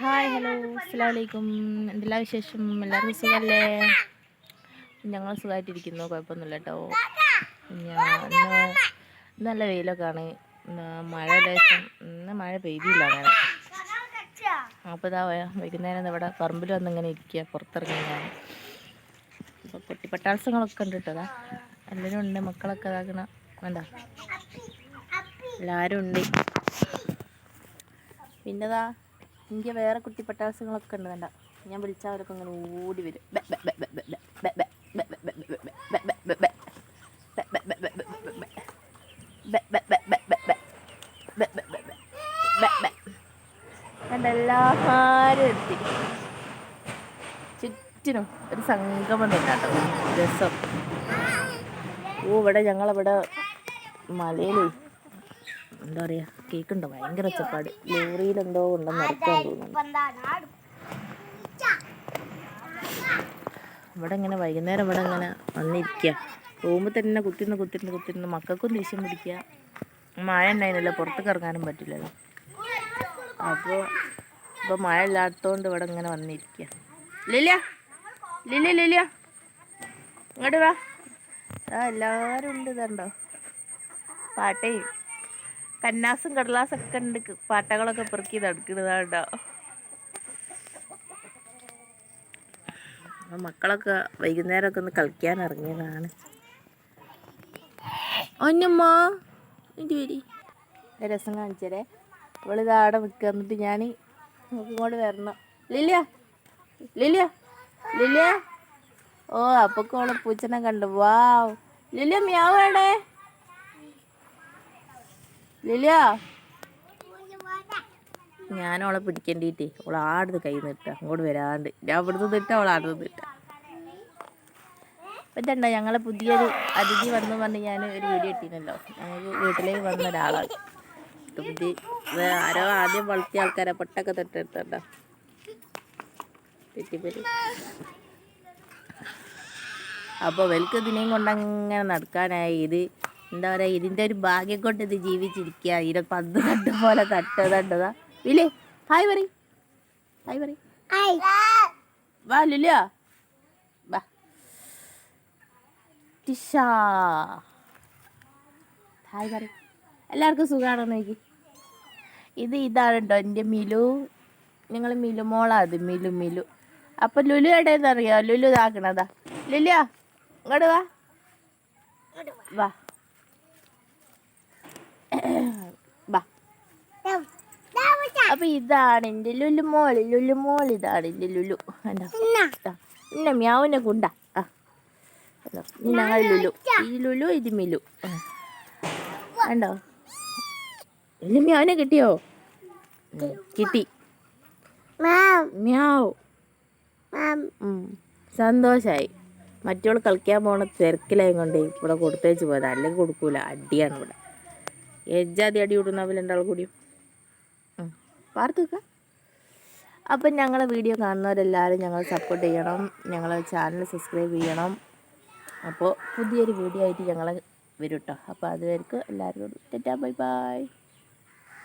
Hi hello അസ്സാം വലൈക്കും എന്തെല്ലാം വിശേഷം? എല്ലാവർക്കും സുഖമല്ലേ ഞങ്ങൾ സുഖമായിട്ടിരിക്കുന്നു കുഴപ്പമൊന്നുമില്ല കേട്ടോ. ഇന്ന് നല്ല വെയിലൊക്കെ ആണ് മഴ ലേശം ഇന്ന് മഴ പെയ്തില്ല അങ്ങനെ. അപ്പോൾ ഇതാ വൈകുന്നേരം ഇവിടെ പറമ്പിൽ വന്ന് ഇങ്ങനെ ഇരിക്കുക പുറത്തിറങ്ങി ഞാൻ അപ്പോൾ കുട്ടിപ്പട്ടാളസങ്ങളൊക്കെ ഉണ്ട് കേട്ടോ അതാ. എല്ലാവരും ഉണ്ട് മക്കളൊക്കെ ഇതാക്കണ വേണ്ട എല്ലാവരും ഉണ്ട്. പിന്നെതാ എനിക്ക് വേറെ കുട്ടി പട്ടാസുകളൊക്കെ ഉണ്ട് വേണ്ട ഞാൻ വിളിച്ചാൽ അവരൊക്കെ ഇങ്ങനെ ഓടി വരും എന്റെ ചുറ്റിനും ഒരു സംഗമം തന്നെ രസം ഓ ഇവിടെ ഞങ്ങളിവിടെ മലയിലേ എന്താ പറയാ കേക്കുണ്ടോ ഭയങ്കര ഒച്ചപ്പാട്. ലോറിയിൽ എന്തോ ഉണ്ടെന്ന് നടക്കാൻ തോന്നുന്നു. ഇവിടെ ഇങ്ങനെ വൈകുന്നേരം ഇവിടെ ഇങ്ങനെ വന്നിരിക്കുക റൂമിൽ തന്നെ കുത്തിന്ന് കുത്തിരുന്ന് കുത്തിരുന്ന് മക്കൾക്കും ദേഷ്യം പിടിക്കുക മഴ ഉണ്ടായിരുന്നില്ല പുറത്തേക്ക് ഇറങ്ങാനും പറ്റില്ലല്ലോ. അപ്പോൾ ഇപ്പോൾ മഴ ഇല്ലാത്തതുകൊണ്ട് ഇവിടെ ഇങ്ങനെ വന്നിരിക്കുക ലില്ല ലില്ല ലില്ല ഇങ്ങോട്ട് വാ. എല്ലാവരും ഉണ്ട് ഇതുണ്ടോ പാട്ടയും. കന്നാസും കടലാസും ഒക്കെ ഉണ്ട് പാട്ടകളൊക്കെ പെറുക്കി നടക്കുന്നതാണ്ടോ? മക്കളൊക്കെ വൈകുന്നേരമൊക്കെ ഒന്ന് കളിക്കാൻ ഇറങ്ങിയതാണ്. ഒന്നമ്മ വരി. രസം കാണിച്ചരേ. ഇവളിത് അവിടെ നിൽക്കുക. എന്നിട്ട് ഞാൻ ഇങ്ങോട്ട് വരണം. ലില്യ ലില്യ ലില്യ. ഓ അപ്പൊക്കെ ഓളെ പൂച്ചനെ കണ്ടു. വാവ് ലില്യ മ്യാവ് എവിടെ? ലില്യ? ഞാൻ അവളെ പിടിക്കേണ്ടിട്ടേ. അവൾ ആടുന്ന് കൈ നിട്ട അങ്ങോട്ട് വരാണ്ട്. ഞാൻ ഇവിടുന്ന് നിട്ട അവൾ ആടുന്ന് നിട്ട ഇതുണ്ടോ ഞങ്ങളെ പുതിയൊരു അതിഥി വന്നു പറഞ്ഞ് ഞാൻ ഒരു വീഡിയോ ഇട്ടിരുന്നല്ലോ. ഞങ്ങൾക്ക് വീട്ടിലേക്ക് വന്ന ഒരാളാണ്. പുതിയ ആരോ ആദ്യം വളർത്തിയ ആൾക്കാരെ പൊട്ടൊക്കെ തൊട്ടെടുത്തോ തെറ്റിപ്പറ്റി അപ്പോൾ വെൽക്ക് ഇതിനെയും കൊണ്ടങ്ങനെ നടക്കാനായി. ഇത് എന്താ പറയുക ഇതിന്റെ ഒരു ഭാഗ്യം കൊണ്ട് ഇത് ജീവിച്ചിരിക്കുക ഇതിനെ പന്ത് തട്ട് പോലെ തട്ടതണ്ടതാ വിലേ ഹായ് പറ ഹായ് പറ വാ ലുല. വാ. ടിഷാ. ഹായ് പറ എല്ലാവർക്കും സുഖമാണോ നോക്കി? ഇത് ഇതാണ് കേട്ടോ എന്റെ മിലു? നിങ്ങൾ മിലു മോളാ അത് മിലു മിലു. അപ്പം ലുലു എവിടെയെന്ന് അറിയോ ലുലു ഇതാക്കണതാ. ലുലിയാ ഇങ്ങോട്ട് വാ. വാ. വാ അപ്പൊ ഇതാണ് എന്റെ ലുലു മോൾ. ലുലു മോൾ ഇതാണ് എന്റെ ലുലു. എന്താ ഇന്ന മ്യാവിനെ കുണ്ട. ആ. ഞങ്ങൾ ലുലു. ഈ ലുലു ഇത് മിലു. ഉണ്ടോ മ്യാവിനെ കിട്ടിയോ? കിട്ടി. മ്യാവ്. സന്തോഷായി. മറ്റോൾ കളിക്കാൻ പോണ തിരക്കിലായും കൊണ്ടേ ഇവിടെ കൊടുത്തേച്ച് പോയതാ. അല്ലെങ്കിൽ കൊടുക്കൂല. അടിയാണ് ഇവിടെ. എജ്ജാതി അടി വിടുന്ന പോലെ രണ്ടാൾ കൂടിയും. പാർത്ത് വെക്കാം അപ്പം ഞങ്ങളെ വീഡിയോ കാണുന്നവരെല്ലാവരും ഞങ്ങൾ സപ്പോർട്ട് ചെയ്യണം. ഞങ്ങളെ ചാനൽ സബ്സ്ക്രൈബ് ചെയ്യണം. അപ്പോൾ പുതിയൊരു വീഡിയോ ആയിട്ട് ഞങ്ങൾ വരും കേട്ടോ അപ്പോൾ അതുവരെക്കും എല്ലാവരും ടെറ്റാ ബൈ ബൈ.